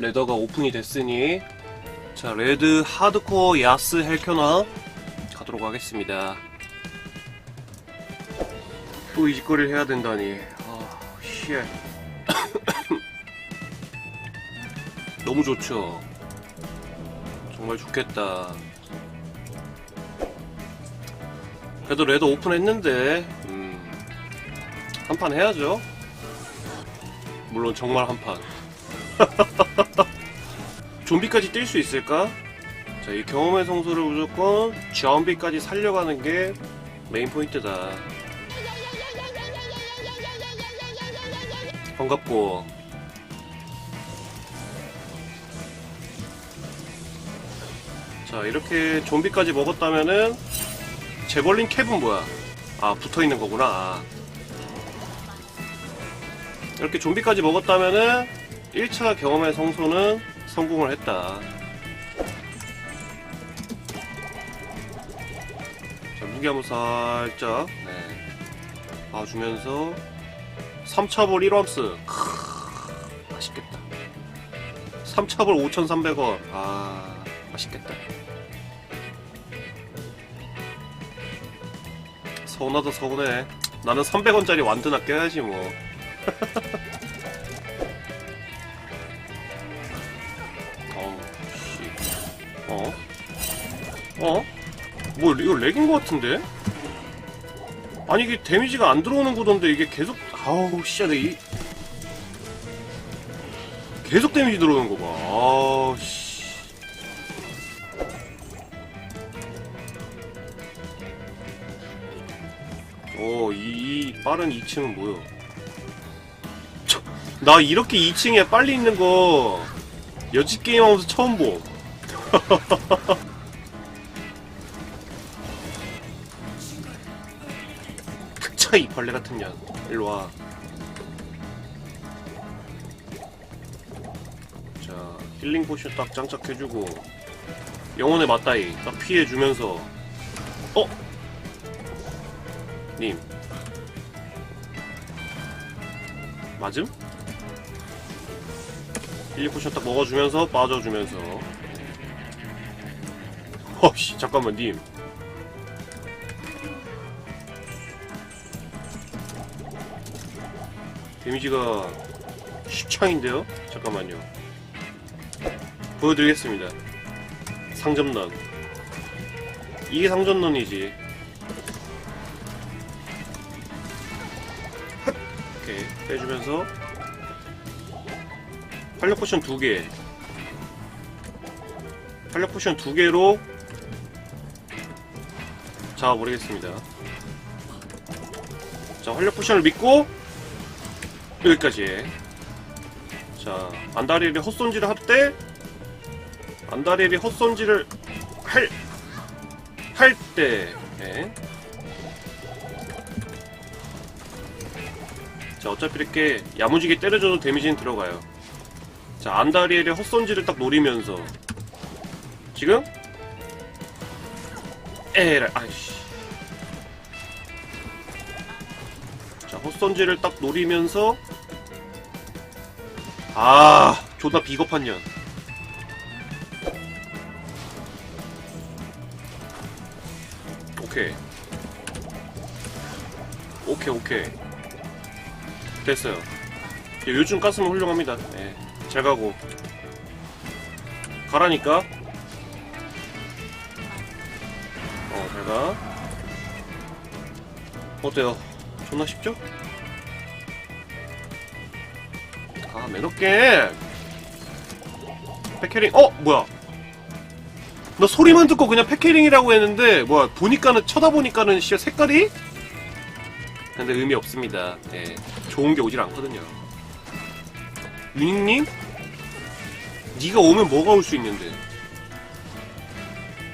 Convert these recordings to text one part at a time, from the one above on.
레더가 오픈이 됐으니 자 레드 하드코어 야스 헬켜나 가도록 하겠습니다. 또 이 짓거리를 해야 된다니. 아 쉣. 너무 좋죠? 정말 좋겠다. 그래도 레드 오픈했는데 음, 한 판 해야죠. 물론 정말 한판 좀비까지 뛸 수 있을까? 자, 이 경험의 성소를 무조건 좀비까지 살려가는 게 메인 포인트다. 반갑고. 자, 이렇게 좀비까지 먹었다면은, 제벌린 캡은 뭐야? 아, 붙어 있는 거구나. 아. 이렇게 좀비까지 먹었다면은, 1차 경험의 성소는 성공을 했다. 자, 무기 한번 살짝, 네. 봐주면서, 3차볼 1왁스. 크, 맛있겠다. 3차볼 5,300원. 아, 맛있겠다. 서운하다, 서운해. 나는 300원짜리 완드나 껴야지, 뭐. 어? 뭐, 이거 렉인 것 같은데? 아니, 이게 데미지가 안 들어오는 구도인데, 이게 계속, 아우, 씨, 내 이. 계속 데미지 들어오는 거 봐. 아우, 씨. 어, 이, 이 빠른 2층은 뭐야? 저, 나 이렇게 2층에 빨리 있는 거, 여지 게임 하면서 처음 봄. 탁차 이 벌레 같은 년. 일로 와. 자, 힐링 포션 딱 장착해주고, 영혼의 맞다이 딱 피해주면서, 어? 님. 맞음? 힐링 포션 딱 먹어주면서 빠져주면서 어씨 잠깐만 님 데미지가 10창인데요? 잠깐만요 보여드리겠습니다 상점론 이게 상점론이지 핫! 오케이 빼주면서 활력 포션 두 개. 활력 포션 두 개로 잡아버리겠습니다. 자, 활력 포션을 믿고 여기까지. 자, 안다리리 헛손질을 할 때 안다리리 헛손질을 할 할 때. 예. 자, 어차피 이렇게 야무지게 때려줘도 데미지는 들어가요. 자, 안다리엘의 헛손질을 딱 노리면서 지금 에라 아이씨 자, 헛손질을 딱 노리면서 아, 존나 비겁한 년. 오케이. 오케이, 오케이. 됐어요. 요즘 가스면 훌륭합니다. 네. 잘 가고 가라니까 어 잘가 어때요 존나 쉽죠? 매너게. 패캐링 어 뭐야? 나 소리만 듣고 그냥 패캐링이라고 했는데 뭐야 보니까는 쳐다보니까는 씨 색깔이? 근데 의미 없습니다. 예 좋은 게 오질 않거든요. 유닉님? 네가 오면 뭐가 올 수 있는데?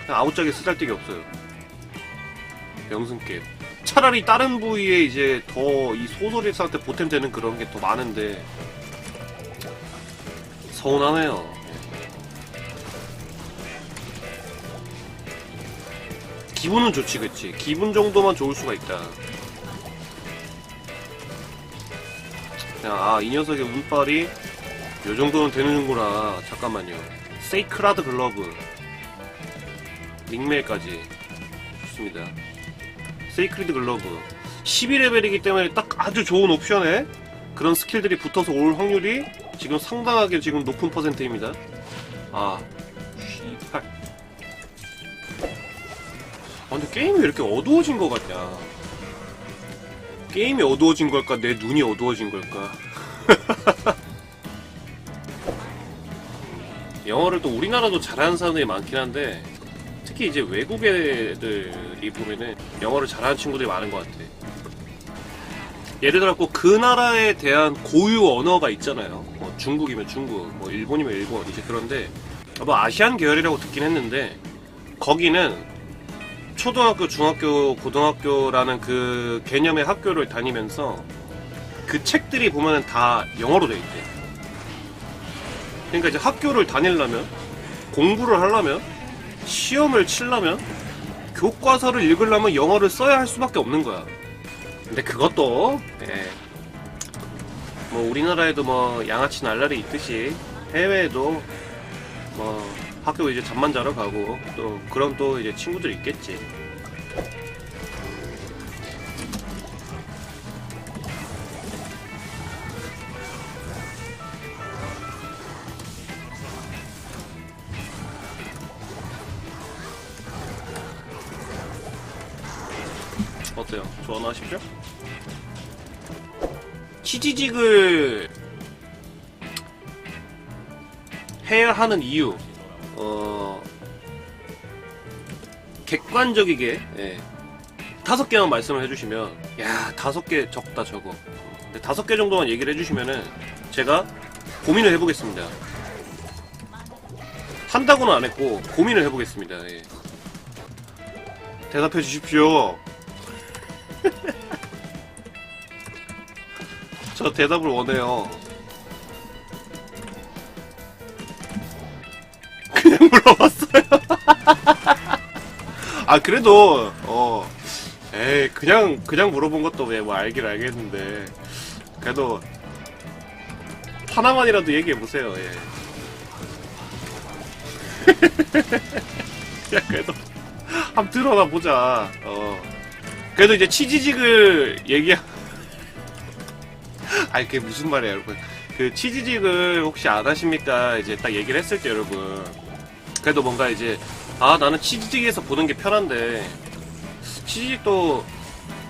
그냥 아무짝에 쓰잘데기 없어요. 명승깨 차라리 다른 부위에 이제 더 이 소설일사한테 보탬 되는 그런 게 더 많은데 서운하네요 기분은 좋지 그치 기분 정도만 좋을 수가 있다 그냥 아이 녀석의 운빨이 요 정도는 되는구나. 잠깐만요. 세이크라드 글러브. 닉메일까지. 좋습니다. 세이크리드 글러브. 12레벨이기 때문에 딱 아주 좋은 옵션에 그런 스킬들이 붙어서 올 확률이 지금 상당하게 지금 높은 퍼센트입니다. 아, 씨발. 아, 근데 게임이 왜 이렇게 어두워진 것 같냐. 게임이 어두워진 걸까? 내 눈이 어두워진 걸까? 영어를 또 우리나라도 잘하는 사람들이 많긴 한데 특히 이제 외국 애들이 보면은 영어를 잘하는 친구들이 많은 것 같아. 예를 들어 그 나라에 대한 고유 언어가 있잖아요. 뭐 중국이면 중국, 뭐 일본이면 일본 이제 그런데 뭐 아시안 계열이라고 듣긴 했는데 거기는 초등학교, 중학교, 고등학교라는 그 개념의 학교를 다니면서 그 책들이 보면은 다 영어로 돼 있대. 그러니까 이제 학교를 다니려면 공부를 하려면 시험을 치려면 교과서를 읽으려면 영어를 써야 할 수밖에 없는 거야. 근데 그것도 예, 뭐 우리나라에도 뭐 양아치 날라리 있듯이 해외에도 뭐 학교 이제 잠만 자러 가고 또 그런 또 이제 친구들 있겠지. 어때요? 좋아하십시오? 치지직을 해야 하는 이유, 어, 객관적이게, 예, 다섯 개만 말씀을 해주시면, 야, 다섯 개 적다, 저거. 근데 다섯 개 정도만 얘기를 해주시면은, 제가 고민을 해보겠습니다. 한다고는 안 했고, 고민을 해보겠습니다, 예. 대답해 주십시오. 저 대답을 원해요. 그냥 물어봤어요. 아 그래도 어, 에이 그냥 그냥 물어본 것도 왜 뭐 알긴 알겠는데 그래도 하나만이라도 얘기해 보세요. 예. 야 그래도 한번 들어나 보자. 어. 그래도 이제 치지직을 얘기. 아니 그게 무슨 말이에요, 여러분. 그 치지직을 혹시 안 하십니까? 이제 딱 얘기를 했을 때 여러분. 그래도 뭔가 이제 아 나는 치지직에서 보는 게 편한데 치지직도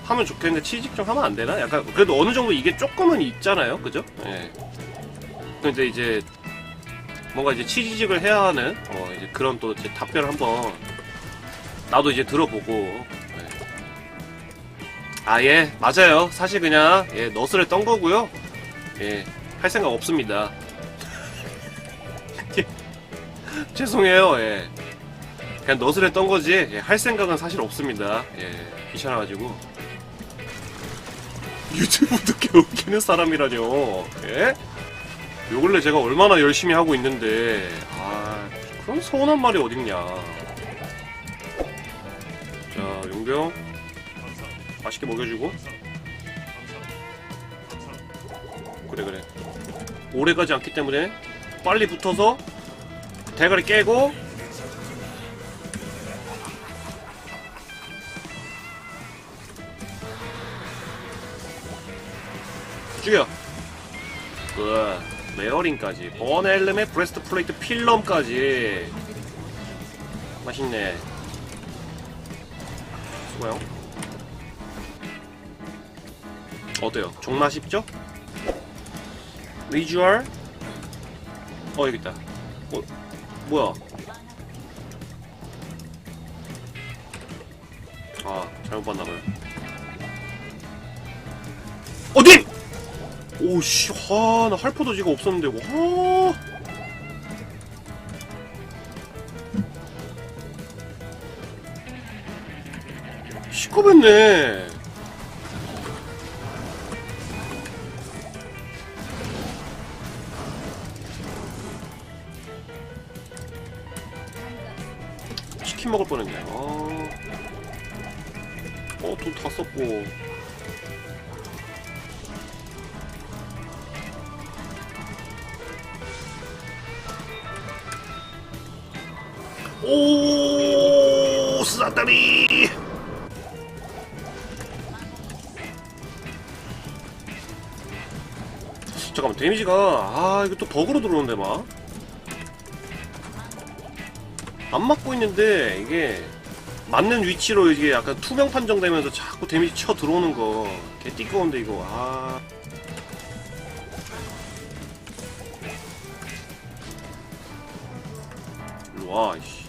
하면 좋겠는데 치지직 좀 하면 안 되나? 약간 그래도 어느 정도 이게 조금은 있잖아요, 그죠? 예. 근데 이제 뭔가 이제 치지직을 해야 하는 어 이제 그런 또 이제 답변을 한번 나도 이제 들어보고 예. 아, 예, 맞아요. 사실 그냥, 예, 너스를 떤 거고요. 예, 할 생각 없습니다. 예, 죄송해요, 예. 그냥 너스를 떤 거지, 예, 할 생각은 사실 없습니다. 예, 귀찮아가지고. 유튜브도 개웃기는 사람이라뇨, 예? 요 근래 제가 얼마나 열심히 하고 있는데, 아, 그런 서운한 말이 어딨냐. 자, 용병. 맛있게 먹여주고. 그래 그래. 오래 가지 않기 때문에 빨리 붙어서 대가리 깨고. 죽여. 굿 메어링까지. 버넬름의 브레스트 플레이트 필럼까지. 맛있네. 수고요 어때요? 정말 쉽죠? 비주얼 어 여기 있다. 어 뭐야? 아 잘못 봤나봐요. 어디 오씨 하나 할포도 지가 없었는데 와! 시커했네 어, 돈 다 썼고. 오, 쓰다다리! 잠깐만, 데미지가, 아, 이거 또 버그로 들어오는데, 막. 안 맞고 있는데, 이게. 맞는 위치로 이게 약간 투명 판정되면서 자꾸 데미지 쳐 들어오는 거. 개 띠꺼운데 이거. 아. 일로 와 이씨